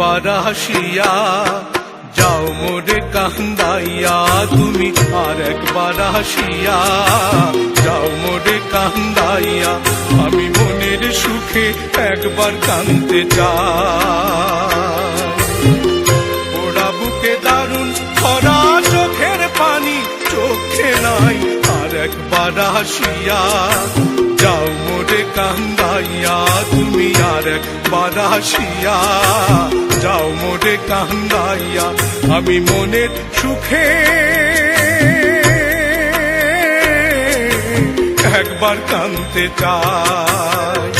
একবার যাও মোরে কান্দাইয়া, তুমি আর একবার আসিয়া যাও মোরে কান্দাইয়া, আমি মনের সুখে একবার কান্দতে চাই। ওরা বুকে দারুণ খরা চোখের পানি, চোখে নাই আর একবার আসিয়া যাও মোরে কান্দাইয়া, তুমি আর একবার আসিয়া যাও মোরে কান্দাইয়া, আমি মনের সুখে। একবার কান্দতে চাই।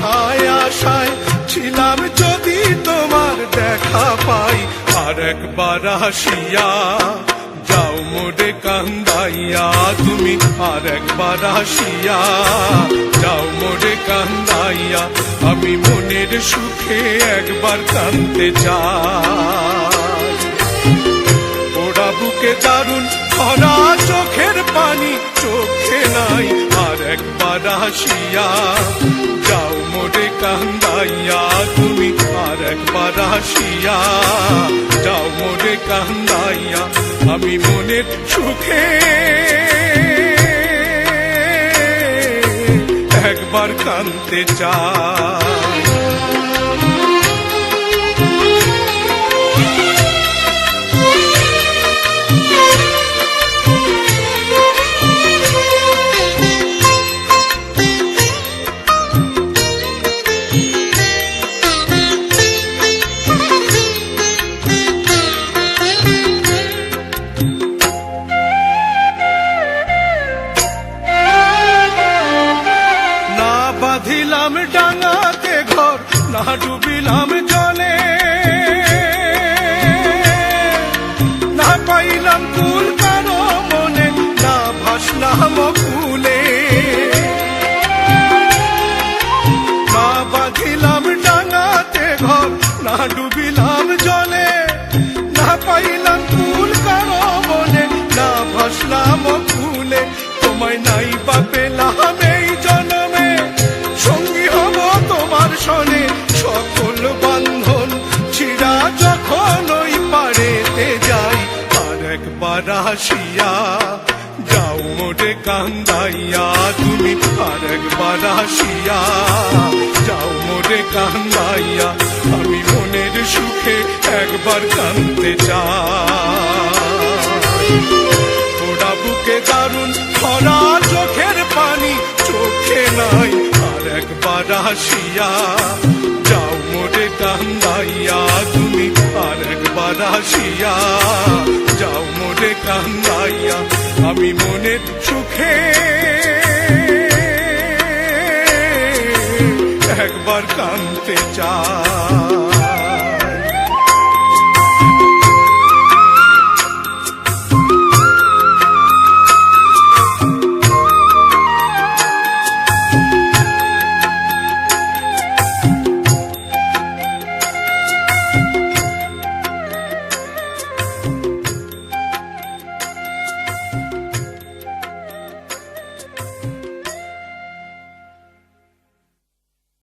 আশায় আশায় ছিলাম যদি তোমার দেখা পাই, আর একবার আসিয়া যাও মোরে কান্দাইয়া, তুমি আর একবার আসিয়া যাও মোরে কান্দাইয়া, আমি মনের সুখে একবার কান্দতে চাই। ওরা বুকে দারুণ খরা চোখের পানি, চোখে নাই একবার আসিয়া যাও মোরে কান্দাইয়া, তুমি আর একবার আসিয়া যাও মোরে কান্দাইয়া, আমি মনের সুখে। একবার কানতে চাই। বাঁধিলাম ডাঙাতে ঘর, না ডুবিলাম জলে। না পাইলাম কুল কারও মনে, না ভাসলাম কুলে। না বাঁধিলাম ডাঙাতে ঘর, না ডুবিলাম আসিয়া, যাও মোরে কান্দাইয়া, তুমি আর একবার আসিয়া, যাও মোরে কান্দাইয়া, আমি মনের সুখে একবার কান্দতে চাই। ওরা বুকে দারুণ খরা চোখের পানি, চোখে নাই আর একবার আসিয়া, যাও মোরে কান্দাইয়া, তুমি আর একবার আসিয়া কান্দাইয়া আমি মনের সুখে। একবার কানতে চাই।